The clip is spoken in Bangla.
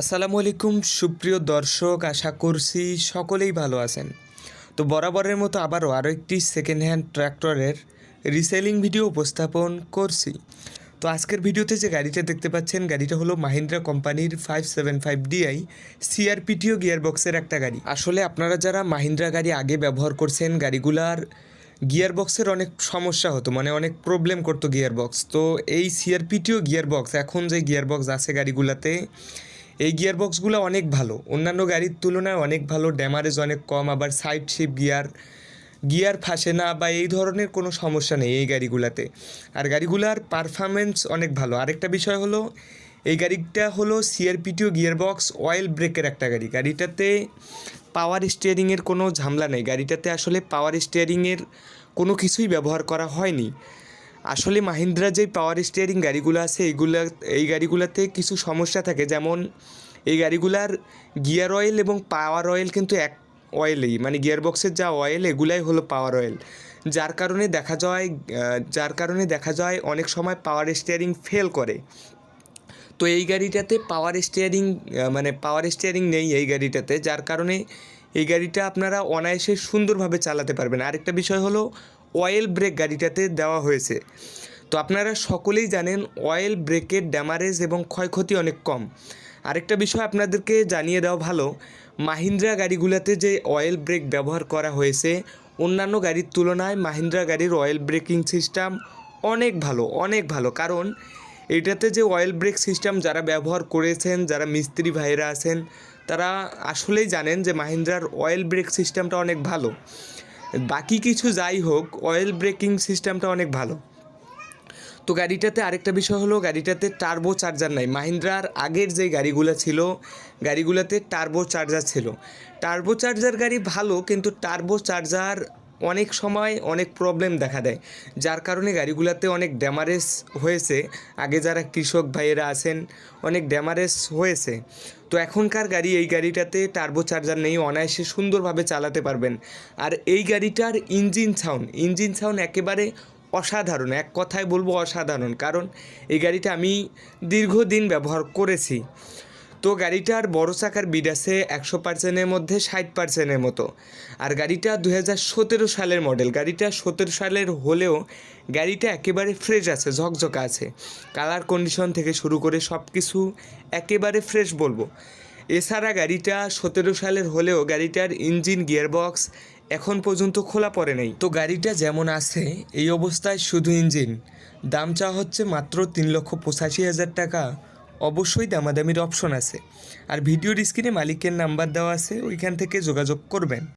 আসসালামু আলাইকুম, সুপ্রিয় দর্শক, আশা করছি সকলেই ভালো আছেন। তো বরাবরের মতো আবারও আরও একটি সেকেন্ড হ্যান্ড ট্র্যাক্টরের রিসেলিং ভিডিও উপস্থাপন করছি। তো আজকের ভিডিওতে যে গাড়িটা দেখতে পাচ্ছেন, গাড়িটা হলো মাহিন্দ্রা কোম্পানির ফাইভ সেভেন ফাইভ ডিআই সিআরপিটিও গিয়ারবক্সের একটা গাড়ি। আসলে আপনারা যারা মাহিন্দ্রা গাড়ি আগে ব্যবহার করছেন, গাড়িগুলার গিয়ারবক্সের অনেক সমস্যা হতো মানে অনেক প্রবলেম করতো গিয়ারবক্স। তো এই সিআরপিটিও গিয়ারবক্স, এখন যে গিয়ারবক্স আছে গাড়িগুলাতে এই গিয়ারবক্সগুলো অনেক ভালো। অন্যান্য গাড়ির তুলনায় অনেক ভালো, ড্যামারেজ অনেক কম, আবার সাইড শিপ গিয়ার গিয়ার ফাঁসে না বা এই ধরনের কোনো সমস্যা নেই এই গাড়িগুলাতে। আর গাড়িগুলার পারফরমেন্স অনেক ভালো। আরেকটা বিষয় হলো, এই গাড়িটা হলো সিআরপিটিও গিয়ারবক্স অয়েল ব্রেকের একটা গাড়ি। গাড়িটাতে পাওয়ার স্টিয়ারিংয়ের কোনো ঝামেলা নেই। গাড়িটাতে আসলে পাওয়ার স্টিয়ারিংয়ের কোনো কিছুই ব্যবহার করা হয়নি। আসলে মাহিন্দ্রা যে পাওয়ার স্টিয়ারিং গাড়িগুলো আছে, এইগুলা, এই গাড়িগুলোতে কিছু সমস্যা থাকে। যেমন, এই গাড়িগুলার গিয়ার অয়েল এবং পাওয়ার অয়েল কিন্তু এক অয়েলেই মানে গিয়ারবক্সের যা অয়েল এগুলাই হলো পাওয়ার অয়েল যার কারণে দেখা যায় যার কারণে দেখা যায় অনেক সময় পাওয়ার স্টিয়ারিং ফেল করে। তো এই গাড়িটাতে পাওয়ার স্টিয়ারিং মানে পাওয়ার স্টিয়ারিং নেই এই গাড়িটাতে, যার কারণে এই গাড়িটা আপনারা অনায়াসে সুন্দরভাবে চালাতে পারবেন। আরেকটা বিষয় হলো অয়েল ব্রেক গাড়িটাতে দেওয়া হয়েছে। তো আপনারা সকলেই জানেন, অয়েল ব্রেকের ড্যামারেজ এবং ক্ষয়ক্ষতি অনেক কম। আরেকটা বিষয় আপনাদেরকে জানিয়ে দেওয়া ভালো, মাহিন্দ্রা গাড়িগুলোতে যে অয়েল ব্রেক ব্যবহার করা হয়েছে, অন্যান্য গাড়ির তুলনায় মাহিন্দ্রা গাড়ির অয়েল ব্রেকিং সিস্টেম অনেক ভালো অনেক ভালো। কারণ এটাতে যে অয়েল ব্রেক সিস্টেম যারা ব্যবহার করেছেন, যারা মিস্ত্রি ভাইরা আছেন, তারা আসলেই জানেন যে মাহিন্দ্রার অয়েল ব্রেক সিস্টেমটা অনেক ভালো। বাকি কিছু যাই হোক অয়েল ব্রেকিং সিস্টেমটা অনেক ভালো। তো গাড়িটাতে আরেকটা বিষয় হলো, গাড়িটাতে টার্বো চার্জার নাই। মাহিন্দ্রার আগের যে গাড়িগুলো ছিল, গাড়িগুলোতে টার্বো চার্জার ছিল। টার্বো চার্জার গাড়ি ভালো, কিন্তু টার্বো চার্জার অনেক সময় অনেক প্রবলেম দেখা দেয়। যার কারণে গাড়িগুলোতে অনেক ড্যামারেজ হয়েছে। আগে যারা কৃষক ভাইয়েরা আছেন, অনেক ড্যামারেজ হয়েছে। তো এখনকার গাড়ি, এই গাড়িটাতে টার্বো চার্জার নেই, অনায়াসে সুন্দরভাবে চালাতে পারবেন। আর এই গাড়িটার ইঞ্জিন সাউন্ড ইঞ্জিন সাউন্ড একেবারে অসাধারণ। এক কথায় বলব অসাধারণ। কারণ এই গাড়িটা আমি দীর্ঘদিন ব্যবহার করেছি। তো গাড়িটার বড় চাকার বিড আছে একশো পার্সেন্টের মধ্যে ষাট পার্সেন্টের মতো। আর গাড়িটা দু সতেরো সালের মডেল। গাড়িটা সতেরো সালের হলেও গাড়িটা একেবারে ফ্রেশ আছে, ঝকঝকা আছে। কালার কন্ডিশন থেকে শুরু করে সব কিছু একেবারে ফ্রেশ বলব। এছাড়া গাড়িটা সতেরো সালের হলেও গাড়িটার ইঞ্জিন গিয়ারবক্স এখন পর্যন্ত খোলা পড়ে নেই। তো গাড়িটা যেমন আছে, এই অবস্থায় শুধু ইঞ্জিন দাম চাওয়া হচ্ছে মাত্র তিন লক্ষ পঁচাশি হাজার টাকা। অবশ্যই দামাদামির অপশন আছে। আর ভিডিওর স্ক্রিনে মালিকের নাম্বার দেওয়া আছে, ওইখান থেকে যোগাযোগ করবেন।